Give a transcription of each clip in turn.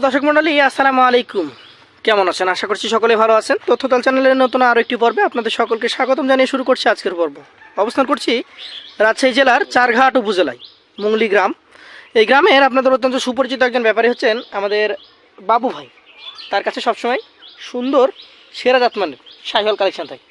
সুপ্রিয় দর্শক মন্ডলী, আসসালামু আলাইকুম। কেমন আছেন? আশা করছি সকলে ভালো আছেন। তথ্যতাল চ্যানেলের নতুন আরও একটি পর্বে আপনাদের সকলকে স্বাগতম জানিয়ে শুরু করছি আজকের পর্ব। অবস্থান করছি রাজশাহী জেলার চারঘাট উপজেলায়, মুংলি গ্রাম। এই গ্রামের আপনাদের অত্যন্ত সুপরিচিত একজন ব্যাপারী হচ্ছেন আমাদের বাবু ভাই। তার কাছে সবসময় সুন্দর, সেরা জাতমানের সাইহল কালেকশন থাকে।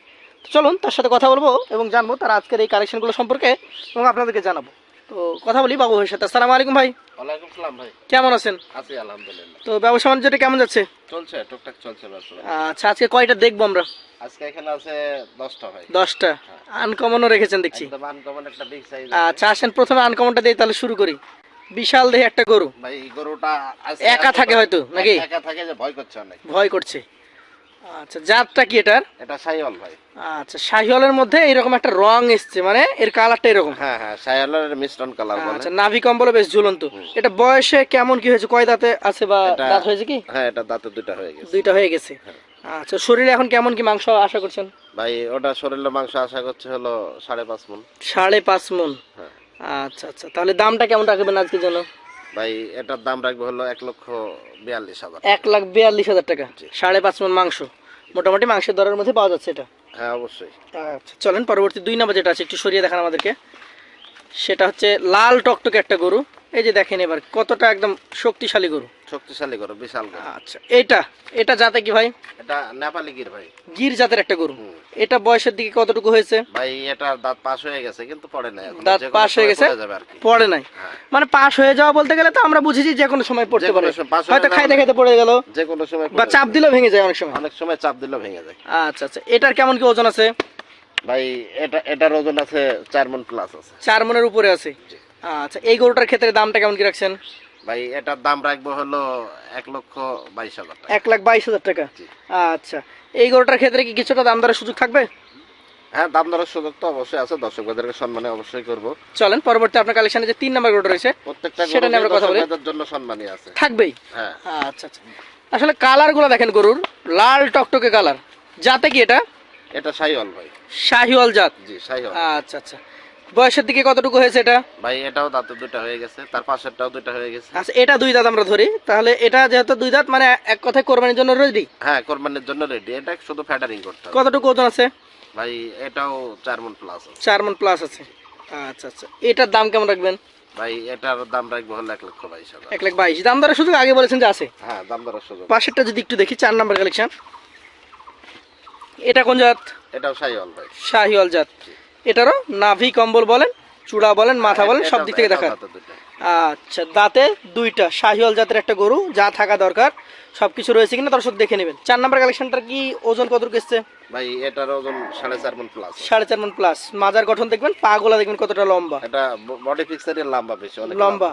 তো চলুন তার সাথে কথা বলব এবং জানব তার আজকের এই কালেকশনগুলো সম্পর্কে এবং আপনাদেরকে জানাব। তো কথা বলি বাবু ভাইয়ের সাথে। আসসালামু আলাইকুম ভাই। ওয়ালাইকুম সালাম ভাই। কেমন আছেন? আছি আলহামদুলিল্লাহ। তো ব্যবসা বাণিজ্যটা কেমন যাচ্ছে? চলছে টুকটাক চলছে ব্যবসা আচ্ছা আজকে কয়টা দেখব আমরা? আজকে এখানে আছে দশটা ভাই। দশটা। আনকমনও রেখেছেন দেখছি। একদম আনকমন একটা বিগ সাইজ আচ্ছা আসেন প্রথমে আনকমনটা দিয়ে তাহলে শুরু করি। বিশাল দেহে একটা গরু। ভাই গরুটা একা থাকে হয়তো, নাকি? একা থাকে যে ভয় করছে অনেক। ভয় করছে। আচ্ছা জাতটা কি এটার? এটা সাইওয়াল ভাই। আচ্ছা শাহিওয়ালের মধ্যে এরকম একটা রং এসছে মানে এর কালারটা এরকম। হ্যাঁ হ্যাঁ সাইওয়ালের মিশ্রণ কালার বলে। আচ্ছা নাভি কম্বল বেশ ঝুলন্ত। এটা বয়সে কেমন কি হয়েছে? কয় দাঁতে আছে বা দাঁত হয়েছে কি? হ্যাঁ এটা দাঁতে দুটা হয়ে গেছে। দুইটা হয়ে গেছে। আচ্ছা শরীরে এখন কেমন কি মাংস আশা করছেন? ভাই ওটা শরীরের মাংস আশা করছে হলো সাড়ে পাঁচ মন সাড়ে পাঁচ মন হ্যাঁ। আচ্ছা আচ্ছা তাহলে দামটা কেমন রাখবেন আজকের জন্য? ভাই এটার দাম রাখবে হলো এক লক্ষ বিয়াল্লিশ হাজার। এক লাখ বিয়াল্লিশ হাজার টাকা। সাড়ে পাঁচ মন মাংস। মোটামুটি মাংসের দরের মধ্যে পাওয়া যাচ্ছে এটা। হ্যাঁ অবশ্যই। আচ্ছা চলেন পরবর্তী দুই নম্বর যেটা আছে একটু সরিয়ে দেখান আমাদেরকে। সেটা হচ্ছে লাল টকটকে একটা গরু। এই যে দেখেন এবার কতটা একদম শক্তিশালী গরু। শক্তিশালী গরু বিশাল গরু। আচ্ছা এটা এটা জাতে কি ভাই? এটা নেপালি গির ভাই। গির জাতের একটা গরু। এটা বয়সের দিকে কতটুকু হয়েছে? ভাই এটার দাঁত পাশ হয়ে গেছে কিন্তু পড়ে নাই এখনও। দাঁত পাশ হয়ে গেছে পড়ে নাই। হ্যাঁ। মানে পাশ হয়ে যাওয়া বলতে গেলে তো আমরা বুঝেছি যে কোনো সময় পড়তে পারে। হয়ে হয়তো খাইতে মানে- খাইতে পড়ে গেল। যে কোনো সময় বা চাপ। দিলেও ভেঙে যায় অনেক সময়। অনেক সময় চাপ দিলেও ভেঙে যায়। আচ্ছা আচ্ছা। এটার কেমন কি ওজন আছে? ভাই এটা এটার ওজন আছে চার মন প্লাস আছে। চার মনের উপরে আছে। আচ্ছা এই গরুটার ক্ষেত্রে দামটা কেমন কি রাখছেন? ভাই এটার দাম রাখব হলো এক লক্ষ বাইশ হাজার টাকা। এক লাখ বাইশ হাজার টাকা? আচ্ছা। এই গরুটার ক্ষেত্রে কি কিছুটা দাম দরের সুযোগ থাকবে? হ্যাঁ দাম দরের সুযোগ তো অবশ্যই আছে দর্শকদেরকে সম্মানে অবশ্যই করব। চলেন পরবর্তী আপনার কালেকশনে যে তিন নম্বর রয়েছে প্রত্যেকটা সেটা নিয়ে আমরা কথা বলি। জন্য সম্মানই আছে। থাকবেই? হ্যাঁ। আচ্ছা আচ্ছা। আসলে কালারগুলো দেখেন গরুর লাল টকটকে কালার। যাতে কি এটা? এটা সাইওয়াল ভাই। শাহিওয়াল জাত। জি সাইওয়াল আচ্ছা আচ্ছা। বয়সের দিকে কতটুকু হয়েছে এটা? ভাই এটাও দাঁতে দুটা হয়ে গেছে তার পাশেরটাও দুটা হয়ে গেছে। আচ্ছা এটা দুই দাঁত আমরা ধরি। তাহলে এটা যেহেতু দুই দাঁত মানে এক কথায় কোরবানির জন্য রেডি হ্যাঁ কোরবানির জন্য রেডি এটা শুধু ফ্যাটারিং করতে হবে। কতটুকু ওজন আছে? ভাই এটাও চার মন প্লাস আছে। চার মন প্লাস আছে। আচ্ছা আচ্ছা। এটার দাম কেমন রাখবেন? ভাই এটার দাম রাখব হলো এক লক্ষ বাইশ হাজার। এক লাখ বাইশ। দাম দরের সুযোগ আগে বলেছেন যে আছে। হ্যাঁ দাম দরের সুযোগ। পাশেরটা যদি একটু দেখি চার নাম্বার কালেকশন এটা কোন জাত? এটাও সাইওয়াল ভাই। শাহিওয়াল জাত। এটারও নাভি কম্বল বলেন চূড়া বলেন মাথা বলেন সব দিক থেকে দেখা আচ্ছা দাঁতে দুইটা শাহিওয়াল জাতের একটা গরু যা থাকা দরকার সবকিছু রয়েছে কিনা দর্শক দেখে নেবেন। চার নাম্বার কালেকশনটার কি ওজন কতটুকু এসছে? ভাই এটার ওজন সাড়ে চার মন প্লাস সাড়ে চার মন প্লাস মাজার গঠন দেখবেন পা গোলা দেখবেন কতটা লম্বা। এটা বডি ফিক্সারের লম্বা বেশি অনেক লম্বা।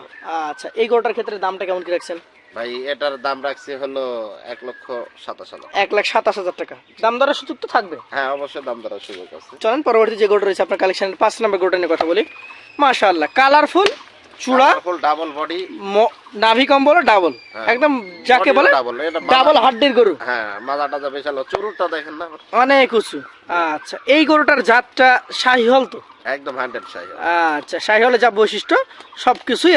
আচ্ছা এই গরুটার ক্ষেত্রে দামটা কেমন কি রাখছেন? ভাই এটার দাম রাখছি হলো এক লক্ষ সাতাশ হাজার। এক লাখ সাতাশ হাজার টাকা। দাম দরের সুযোগ তো থাকবে। হ্যাঁ অবশ্যই দাম দরের সুযোগ আছে। চলেন পরবর্তী যে গরুটা রয়েছে আপনার কালেকশনের পাঁচ নাম্বার নিয়ে কথা বলি। মাশাআল্লাহ কালারফুল চূড়া ডাবল বডি নাভি কম্বল ডাবল হ্যাঁ। একদম যাকে বলে ডাবল ডাবল হাড্ডির গরু। হ্যাঁ মাজাটা যা বিশাল চুরুটা দেখেন না। অনেক উঁচু। আচ্ছা এই গরুটার জাতটা শাহিহল তো? একদম আচ্ছা শাহিহলের যা বৈশিষ্ট্য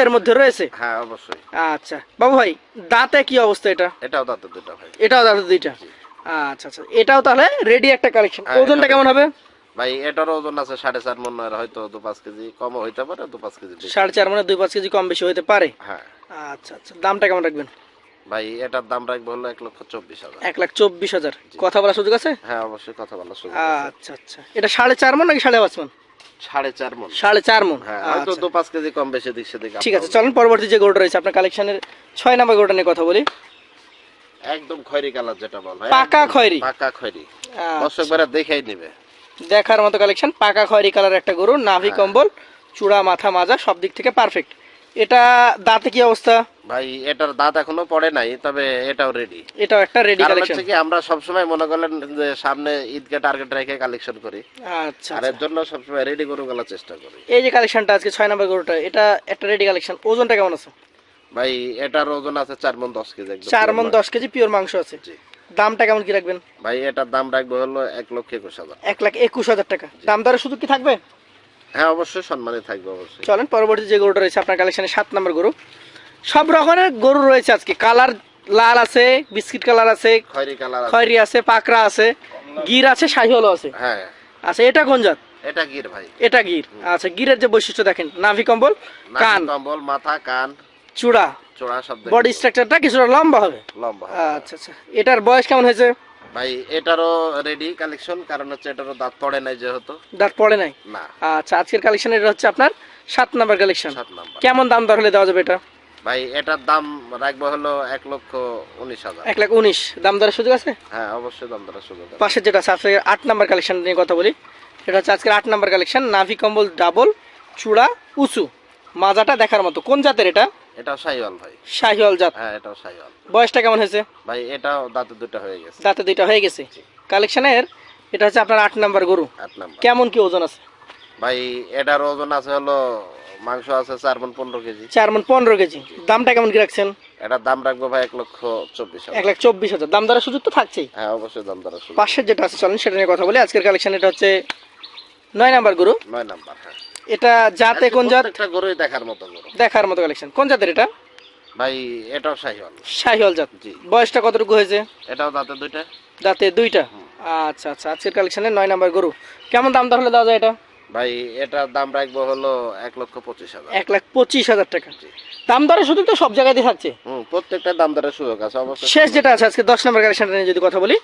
এর মধ্যে রয়েছে? হ্যাঁ অবশ্যই। আচ্ছা বাবু ভাই দাঁতে কি অবস্থা এটা? এটাও দাঁতে দুটো ভাই। এটাও দাঁতে দুইটা? আচ্ছা আচ্ছা এটাও তাহলে রেডি একটা কালেকশন হ্যাঁ, ওজনটা কেমন হবে? ভাই এটার ওজন আছে সাড়ে চার মন হয়তো দু পাঁচ কেজি কমও হইতে পারে দু পাঁচ কেজি সাড়ে চার মানে দুই পাঁচ কেজি কম বেশি হতে পারে? হ্যাঁ। আচ্ছা আচ্ছা দামটা কেমন রাখবেন? ভাই এটার দাম রাখব হলো এক লক্ষ চব্বিশ হাজার। এক লাখ চব্বিশ হাজার। কথা বলার সুযোগ আছে? হ্যাঁ অবশ্যই কথা বলার সুযোগ আচ্ছা আচ্ছা। এটা সাড়ে চার মন নাকি সাড়ে পাঁচ মন? সাড়ে চার মন। সাড়ে চার মন। হ্যাঁ হয়তো আচ্ছা। দু পাঁচ কেজি কম বেশি দিক সেদিক ঠিক আছে চলুন পরবর্তী যে গরুটা রয়েছে আপনার কালেকশনের ছয় নাম্বার গরুটা নিয়ে কথা বলি। একদম খয়রি কালার যেটা বল ভাই পাকা খয়েরি। পাকা খয়রি। আচ্ছা, দর্শক দেখেই নিবে। দেখার মতো কালেকশন পাকা খয়রি কালার একটা গরু নাভি হ্যাঁ। কম্বল চূড়া মাথা মাজা সব দিক থেকে পারফেক্ট এটা দাঁতে কি অবস্থা? ভাই এটার দাঁত এখনও পড়ে নাই তবে এটাও রেডি এটাও একটা রেডি কালেকশন হচ্ছে কি আমরা সবসময় মনে করলেন যে সামনে ঈদকে টার্গেট রেখে কালেকশন করি। আচ্ছা আর এর জন্য সবসময় রেডি গরু গলার চেষ্টা করি। এই যে কালেকশনটা আজকে ছয় নাম্বার গরুটা এটা একটা রেডি কালেকশন ওজনটা কেমন আছে? ভাই এটার ওজন আছে চার মন দশ কেজি একদম চার পুরো মন মাংস। দশ কেজি পিওর মাংস আছে। জি। দামটা কেমন কি রাখবেন? ভাই এটার দাম রাখব হলো এক লক্ষ একুশ হাজার। এক লাখ একুশ হাজার টাকা। দাম দরের শুধু কি থাকবে? হ্যাঁ অবশ্যই সম্মানে থাকবে অবশ্যই। চলেন পরবর্তী যে গরুটা রয়েছে আপনার কালেকশনে সাত নম্বর গরু। সব রকমের গরু রয়েছে আজকে। কালার লাল আছে বিস্কিট কালার আছে খয়রি কালার খয়রি আছে পাকড়া আছে গির আছে শাহিওয়ালও আছে। হ্যাঁ। আচ্ছা এটা কোন জাত? এটা গির ভাই। এটা গির। আচ্ছা গিরের যে বৈশিষ্ট্য দেখেন নাভি কম্বল কান। কম্বল মাথা কান চূড়া। চোড়া সব বডি স্ট্রাকচারটা কিছুটা লম্বা হবে। লম্বা আচ্ছা আচ্ছা। এটার বয়স কেমন হয়েছে? ভাই এটারও রেডি কালেকশন কারণ হচ্ছে এটারও দাঁত পড়ে নাই যেহেতু। দাঁত পড়ে নাই? না। আচ্ছা আজকের কালেকশন এটা হচ্ছে আপনার সাত নাম্বার কালেকশন সাত নাম্বার। কেমন দাম দর হলে দেওয়া যাবে এটা? ভাই এটার দাম রাখব হলো এক লক্ষ উনিশ হাজার। এক লাখ উনিশ। দাম দরের সুযোগ আছে? হ্যাঁ অবশ্যই দাম দরের সুযোগ আছে। পাশে যেটা আছে আজকে আট নাম্বার কালেকশন নিয়ে কথা বলি। এটা হচ্ছে আজকের আট নাম্বার কালেকশন নাভি কম্বল ডাবল চূড়া উঁচু। মাজাটা দেখার মতো। কোন জাতের এটা? এটাও সাইওয়াল ভাই। শাহিওয়াল জাত? হ্যাঁ এটাও সাইওয়াল বয়সটা কেমন হয়েছে? ভাই এটাও দাঁতে দুটো হয়ে গেছে। দাঁতে দুইটা হয়ে গেছে? কালেকশনের এটা হচ্ছে আপনার আট নাম্বার গরু। আট নাম্বার। কেমন কি ওজন আছে? ভাই এটার ওজন আছে হলো মাংস আছে চার মন পনেরো কেজি। চার মন পনেরো কেজি। দামটা কেমন কি রাখছেন? এটার দাম রাখব ভাই এক লক্ষ চব্বিশ এক লাখ চব্বিশ হাজার। দাম দরের সুযোগ তো থাকছেই। হ্যাঁ অবশ্যই দাম দরের সুযোগ। পাশের যেটা আছে চলেন সেটা নিয়ে কথা বলি। আজকের কালেকশন এটা হচ্ছে নয় নাম্বার গরু। নয় নাম্বার হ্যাঁ। এটা জাতে কোন জাত? একটা গরুই দেখার মতো গরু। দেখার মতো কালেকশন কোন জাতের এটা? ভাই এটাও সাইওয়াল শাহিওয়াল জাত। জি। বয়সটা কতটুকু হয়েছে? এটাও দাঁতে দুইটা। দাঁতে দুইটা? আচ্ছা আচ্ছা আজকের কালেকশনে নয় নাম্বার গরু। কেমন দাম দর হলে দেওয়া যায় এটা? ভাই এটার দাম রাখব হলো এক লক্ষ পঁচিশ হাজার। এক লাখ পঁচিশ হাজার টাকা। দাম দরের সুযোগ তো সব জায়গাতেই থাকছে। প্রত্যেকটা দাম দরের সুযোগ আছে অবশ্যই। শেষ যেটা আছে আজকে দশ নম্বর কালেকশনটা নিয়ে যদি কথা বলি।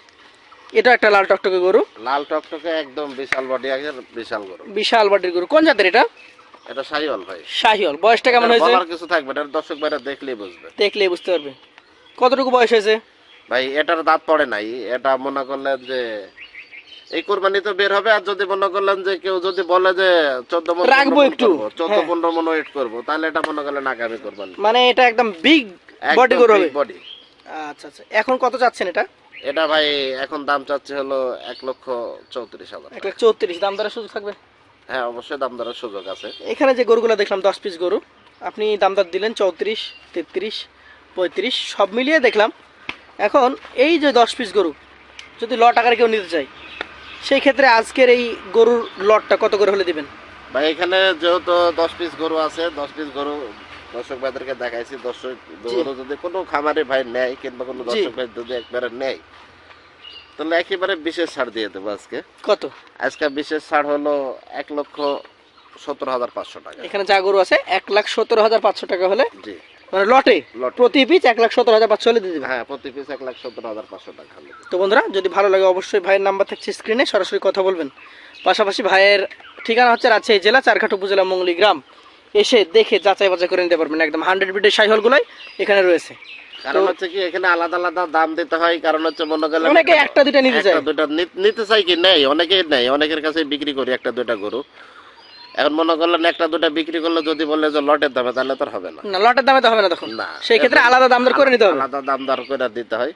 এটা একটা লাল টকটকে গরু? লাল টকটকে একদম বিশাল বডি আছে বিশাল গরু। বিশাল বাটির গরু। কোন জাতের এটা? এটা সাইওয়াল ভাই। শাহিওল বয়সটা কেমন হয়েছে? বলার কিছু থাকবে এটা দর্শক ভাইরা দেখলেই বুঝবে। দেখলেই বুঝতে পারবে। কতটুকু বয়স হয়েছে? ভাই এটার দাঁত পড়ে নাই। এটা মনে করলেন যে এই কোরবানি তো বের হবে আর যদি মনে করলেন যে কেউ যদি বলে যে চোদ্দ মন রাখব একটু। চোদ্দ হ্যাঁ। পনেরো মন ওয়েট করব তাহলে এটা মনে করলেন আগামী কোরবানি? মানে এটা একদম বিগ বডি গরু হবে। বডি আচ্ছা আচ্ছা। এখন কত চাচ্ছেন এটা? এটা ভাই এখন দাম চাচ্ছে হলো এক লক্ষ চৌত্রিশ হাজার এক লাখ চৌত্রিশ দাম দরের সুযোগ থাকবে? হ্যাঁ অবশ্যই দাম দরের সুযোগ আছে। এখানে যে গরুগুলো দেখলাম দশ পিস গরু আপনি দাম দর দিলেন চৌত্রিশ তেত্রিশ পঁয়ত্রিশ সব মিলিয়ে দেখলাম এখন এই যে দশ পিস গরু যদি লট আকারে কেউ নিতে চায় সেই ক্ষেত্রে আজকের এই গরুর লটটা কত করে হলে দিবেন? ভাই এখানে যেহেতু দশ পিস গরু আছে দশ পিস গরু দর্শক ভাইদেরকে দেখাইছি দর্শক যদি কোনো খামারে ভাই নেয় কিংবা কোনো দর্শক ভাই যদি একবারে নেয় তাহলে একেবারে বিশেষ ছাড় দিয়ে দেবো আজকে। কত? আজকে বিশেষ ছাড় হলো এক লক্ষ সত্তর হাজার পাঁচশো টাকা। এখানে যা গরু আছে এক লাখ সত্তর হাজার পাঁচশো টাকা হলে জি। মানে লটে। প্রতি পিস এক লাখ সত্তর হাজার পাঁচশো হলে হ্যাঁ প্রতি পিস এক লাখ সত্তর হাজার পাঁচশো টাকা হলো। তো বন্ধুরা যদি ভালো লাগে অবশ্যই ভাইয়ের নাম্বার থাকছে স্ক্রিনে সরাসরি কথা বলবেন। পাশাপাশি ভাইয়ের ঠিকানা হচ্ছে রাজশাহী জেলা চারঘাট উপজেলা মঙ্গলি গ্রাম। এসে দেখে যাচাই বাছাই করে নিতে পারবেন। একদম হান্ড্রেড বিটের সাইহলগুলোই এখানে রয়েছে। কারণ হচ্ছে কি এখানে আলাদা আলাদা দাম দিতে হয় কারণ হচ্ছে মনে অনেকে একটা দুইটা নিতে চায়। দুইটা নিতে চাই কি? নেই অনেকেই নেই। অনেকের কাছে বিক্রি করি একটা দুইটা গরু। এখন মনে করলেন একটা দুইটা বিক্রি করলে যদি বলে যে লটের দামে তাহলে তো হবে না। না লটের দামে তো হবে না তখন। না সেই ক্ষেত্রে আলাদা দাম দর করে নিতে হবে। আলাদা দাম দর করে দিতে হয়।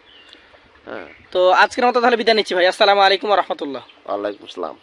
হ্যাঁ। তো আজকের মতো তাহলে বিদায় নিচ্ছি ভাই। আসসালামু আলাইকুম রহমতুল্লাহ। ওয়ালাইকুম আসসালাম।